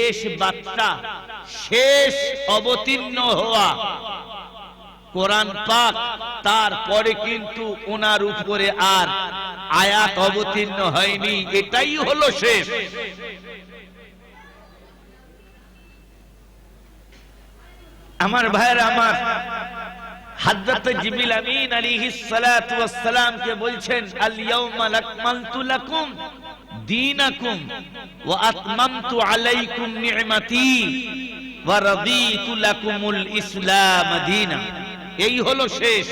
শেষ বার্তা, শেষ অবতীর্ণ হওয়া। কোরআন পাক তারপরে কিন্তু ওনার উপরে আর আয়াত অবতীর্ণ হয়নি, এটাই হলো শেষ। আমার ভাইয়ের, আমার হযরত জিবরিল আমিন আলাইহিস সালাতু সালাম কে বলছেন আল ইয়াউমা লাকমালতু লাকুম। আতমামতু আলাইকুম নি'মাতি ওয়া রাদিতু লাকুমুল ইসলাম দীনা। এই হলো শেষ।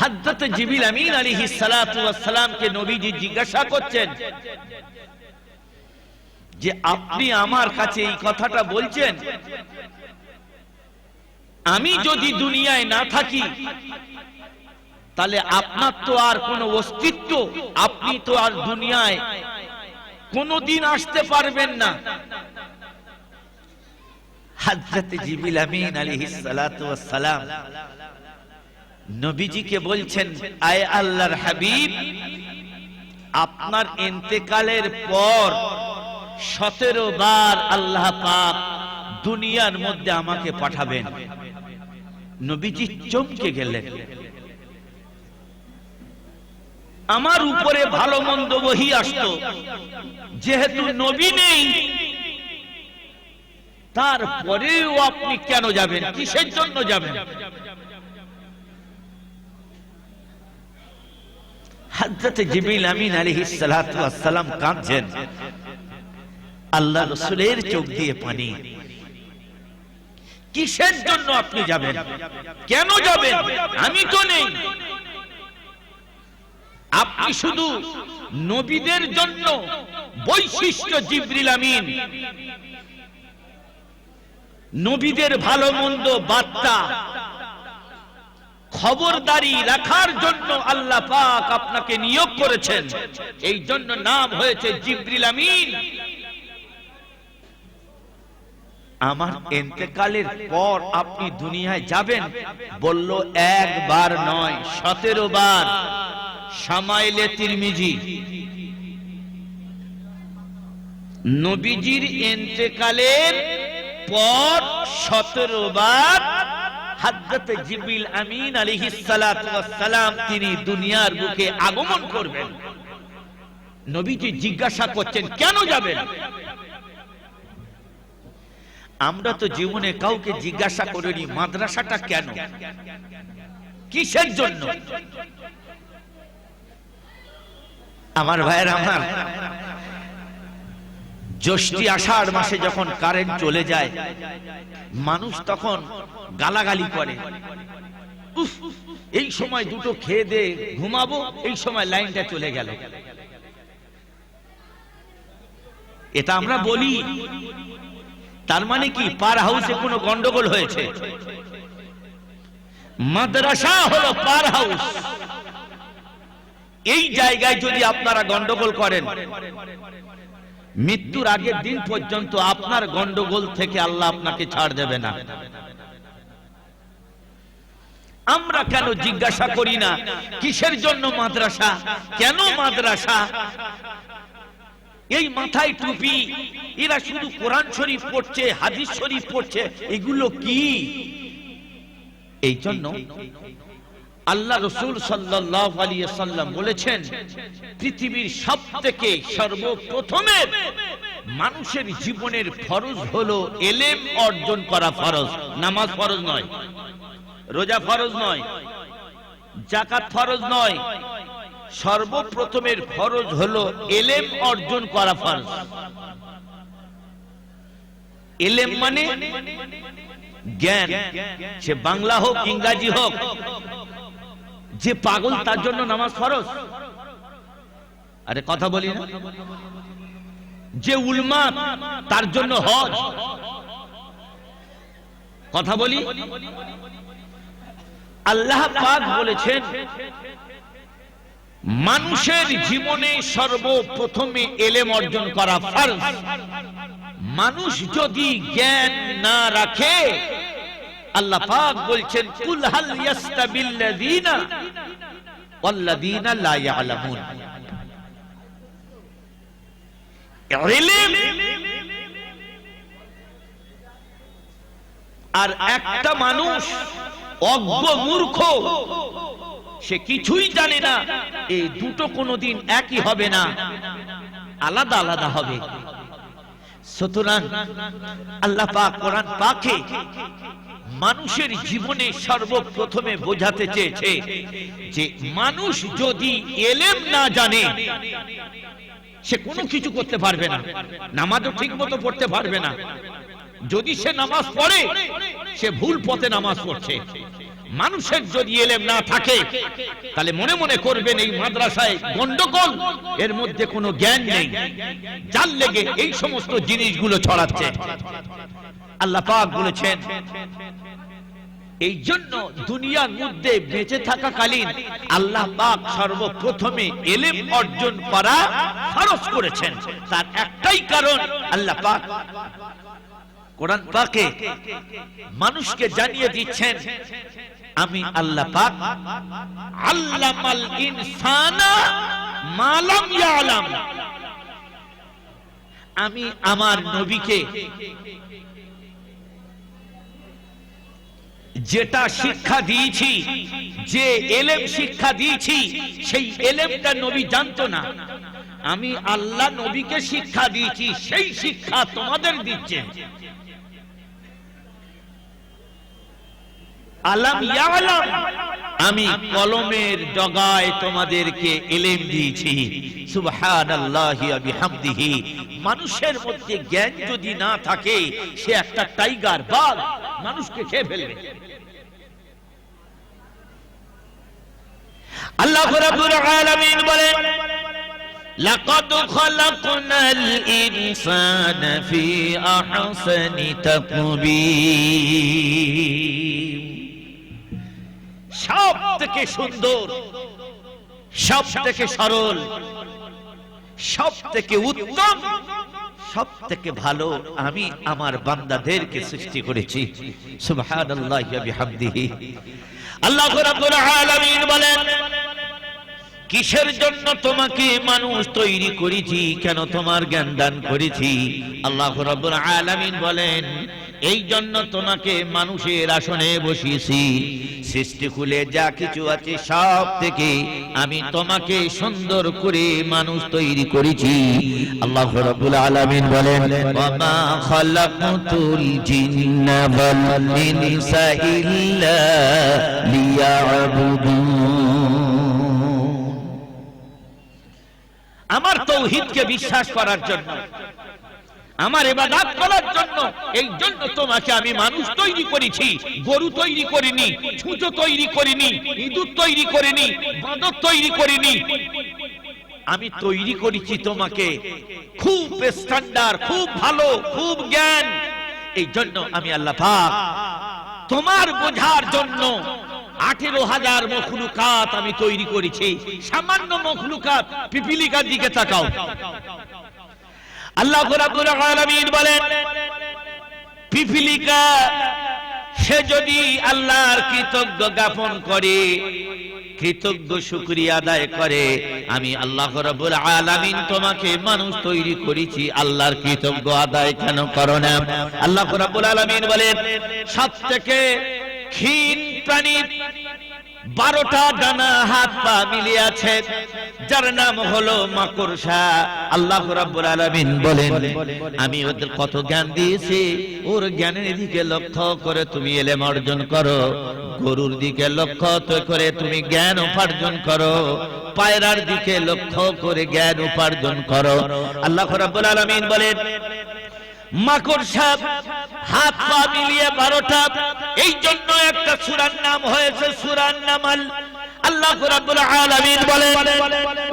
হযরত জিবরিল আমিন আলাইহিস সালাতু নবীজি জিজ্ঞাসা করছেন যে আপনি আমার কাছে এই কথাটা বলছেন? আমি যদি দুনিয়ায় না থাকি তাহলে আপনার তো আর কোনো অস্তিত্ব, আপনি তো আর দুনিয়ায় কোনদিন আসতে পারবেন না। আপনার ইন্তেকালের পর সতেরো বার আল্লাহ পাক দুনিয়ার মধ্যে আমাকে পাঠাবেন। নবীজি চমকে গেলেন। আমার উপরে ভালো মন্দ বহি আসতো। যেহেতু নবী নেই, তারপরেও আপনি কেন যাবেন? কিসের জন্য যাবেন? আমিন কাঁদছেন। আল্লাহ চোখ দিয়ে পানি। কিসের জন্য আপনি যাবেন? কেন যাবেন? আমি তো নেই। আপনি শুধু নবীদের জন্য বৈশিষ্ট্য জিবরিল আমিন। নবীদের ভালো মন্দ বার্তা, খবরদারি রাখার জন্য আল্লাহ পাক আপনাকে নিয়োগ করেছেন। এই জন্য নাম হয়েছে জিবরিল আমিন। আমার এতেকালের পর আপনি দুনিয়ায় যাবেন, বলল, একবার নয়, সতেরো বার। সামাইলে তিরমিজি। নবীজির এতেকালের পর সতেরো বার হাজরত জিবিল আমিন আলাইহিস সালাম তিনি দুনিয়ার বুকে আগমন করবেন। নবীজি জিজ্ঞাসা করছেন, কেন যাবেন? আমরা তো জীবনে কাউকে জিজ্ঞাসা করিনি, মাদ্রাসাটা কেন? কিসের জন্য? আমার ভাইয়ের আমার। জ্যৈষ্ঠী আষাঢ় মাসে যখন কারেন্ট চলে যায়, মানুষ তখন গালাগালি করে। এই সময় দুটো খেয়ে দে, ঘুমাবো, এই সময় লাইনটা চলে গেল। এটা আমরা বলি। তার মানে কি? পার হাউসে কোনো গন্ডগোল হয়েছে? মাদ্রাসা হলো পার হাউস এই জায়গায় যদি আপনারা গন্ডগোল করেন, মৃত্যুর আগের দিন পর্যন্ত আপনার গন্ডগোল থেকে আল্লাহ আপনাকে ছাড় দেবে না। আমরা কেন জিজ্ঞাসা করি না, কিসের জন্য মাদ্রাসা, কেন মাদ্রাসা? এই মাথায় টুপি, এরা শুধু কোরআন শরীফ পড়ছে, হাদিস শরীফ পড়ছে, এগুলো কি? এই জন্য আল্লাহ রসুল সাল্লাম বলেছেন, পৃথিবীর সব থেকে সর্বপ্রথমে মানুষের জীবনের ফরজ হলো এলেম অর্জন করা ফরজ, নামাজ ফরজ নয়, রোজা ফরজ নয় জাকাত ফরজ নয়, সর্বপ্রথমের ফরজ হলো এলেম অর্জন করা ফরজ। এলেম মানে জ্ঞান, সে বাংলা হোক, ইংরাজি হোক যে পাগল তার জন্য নামাজ ফরজ? আরে কথা বলি না। যে উলমা তার জন্য হজ? কথা বলি। আল্লাহ পাক বলেছেন, মানুষের জীবনে সর্বপ্রথমে এলেম অর্জন করা ফরজ। মানুষ যদি জ্ঞান না রাখে আল্লাহ পাক বলছেন, কুল হাল লা ইয়ালামুন। এলেম আর একটা মানুষ অজ্ঞ মূর্খ, সে কিছুই জানে না, এই দুটো কোনোদিন একই হবে না, আলাদা আলাদা হবে। সুতরাং আল্লাহ পাক কোরআন পাকে মানুষের জীবনে সর্বপ্রথমে বোঝাতে চেয়েছে যে মানুষ যদি এলেম না জানে, সে কোনো কিছু করতে পারবে না, নামাজও ঠিক মতো পড়তে পারবে না। যদি সে নামাজ পড়ে, সে ভুল পথে নামাজ পড়ছে। মানুষের যদি এলেম না থাকে, তাহলে মনে মনে করবেন এই মাদ্রাসায় গন্ডগোল এর মধ্যে কোনো জ্ঞান নেই। যার লেগে এই সমস্ত জিনিসগুলো ছড়াচ্ছে। আল্লাহ পাক বলেছেন এই জন্য দুনিয়ার মধ্যে বেঁচে থাকাকালীন আল্লাহ পাক সর্বপ্রথমে এলেম অর্জন করা খরচ করেছেন। তার একটাই কারণ আল্লাহ পাক কোরআন পাকে মানুষকে জানিয়ে দিচ্ছেন, আমি আল্লাহ পাক আল্লামাল ইনসানা মালাম ইয়ালাম। আমি আমার নবীকে যেটা শিক্ষা দিয়েছি, যে এলেম শিক্ষা দিয়েছি, সেই এলেমটা নবী জানতো না। আমি আল্লাহ নবীকে শিক্ষা দিয়েছি, সেই শিক্ষা তোমাদের দিচ্ছে। আলাম ইয়ালাম। আমি কলমের ডগায় তোমাদেরকে এলেম দিয়েছি সুবহানাল্লাহি ওয়া বিহামদিহি মানুষের মধ্যে জ্ঞান যদি না থাকে সে একটা টাইগার বাঘ মানুষকে খেয়ে ফেলবে আল্লাহ রাব্বুল আলামিন বলেন لقد خلقنا الإنسان في أحسن تقويم সব থেকে সুন্দর সব থেকে সরল সব থেকে উত্তম সব থেকে ভালো আমি আমার বান্দাদেরকে সৃষ্টি করেছি। সুবহানাল্লাহি ওয়া বিহামদিহি। আল্লাহ রাব্বুল আলামিন বলেন কিসের জন্য তোমাকে মানুষ তৈরি করেছি? কেন তোমার জ্ঞান দান করেছি? আল্লাহ রাব্বুল আলামিন বলেন, এই জন্য তোমাকে মানুষের আসনে বসিয়েছি। সৃষ্টি খুলে যা কিছু আছে সব থেকে আমি তোমাকে সুন্দর করে মানুষ তৈরি করেছি। আল্লাহ রাব্বুল আলামিন বলেন, ওয়ামা খালাকতুল জিন্না ওয়াল ইনসা ইল্লা লিয়াবুদুন। তৌহিদকে বিশ্বাস করার জন্য। আমার এবাদাত করার জন্য, এই জন্য তোমাকে আমি মানুষ তৈরি করেছি, গরু তৈরি করিনি, ছুঁচো তৈরি করিনি, ইঁদুর তৈরি করিনি, বাঁদর তৈরি করিনি। আমি তৈরি করেছি তোমাকে খুব স্ট্যান্ডার্ড খুব ভালো, খুব জ্ঞান। এই জন্য আমি আল্লাহ পাক তোমার বোঝার জন্য আঠেরো হাজার মখলুকাত আমি তৈরি করেছি। সামান্য মখলুকাত পিপিলিকার দিকে তাকাও। আল্লাহ বলেন, পিপিলিকা, সে যদি আল্লাহর কৃতজ্ঞ জ্ঞাপন করে, কৃতজ্ঞ শুকরিয়া আদায় করে, আমি আল্লাহ রাব্বুল আলামিন তোমাকে মানুষ তৈরি করেছি, আল্লাহর কৃতজ্ঞ আদায় কেন করো না? আল্লাহ রাব্বুল আলামিন বলেন সব থেকে ক্ষীণ প্রাণী, বারোটা ডানা, হাত পা মিলিয়ে আছে। যার নাম হলো মাকড়সা। আল্লাহ রাব্বুল আলামিন বলেন, আমি ওদের কত জ্ঞান দিয়েছি। ওর জ্ঞানের দিকে লক্ষ্য করে তুমি এলেম অর্জন করো। গরুর দিকে লক্ষ্য তো করে তুমি জ্ঞান উপার্জন করো। পায়রার দিকে লক্ষ্য করে জ্ঞান উপার্জন করো। আল্লাহ রাব্বুল আলামিন বলেন মাকড়সা হাত পা মিলিয়ে বারোটা। এই জন্য একটা সুরার নাম হয়েছে সুরার নামাল। আল্লাহ রাব্বুল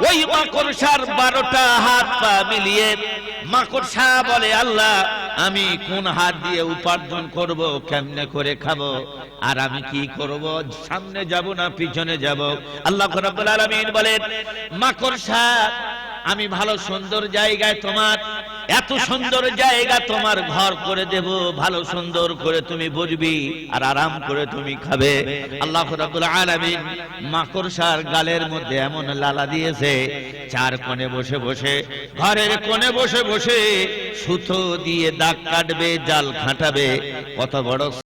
ওই মাকড়সার বারোটা হাত পা মিলিয়ে মাকড়সা বলে, আল্লাহ, আমি কোন হাত দিয়ে উপার্জন করব, কেমনে করে খাব? আর আমি কি করব? সামনে যাব না, পিছনে যাব? আল্লাহ রাব্বুল আলামিন বলেন মাকড়সা আমি ভালো সুন্দর জায়গায় তোমার এত সুন্দর জায়গা তোমার ঘর করে দেব, ভালো সুন্দর করে তুমি বসবি আর আরাম করে তুমি খাবে। আল্লাহ আলামিন মাকড়সার গালের মধ্যে এমন লালা দিয়েছে, চার কোণে বসে বসে, ঘরের কোণে বসে বসে সুতো দিয়ে দাগ কাটবে, জাল খাটাবে, কত বড়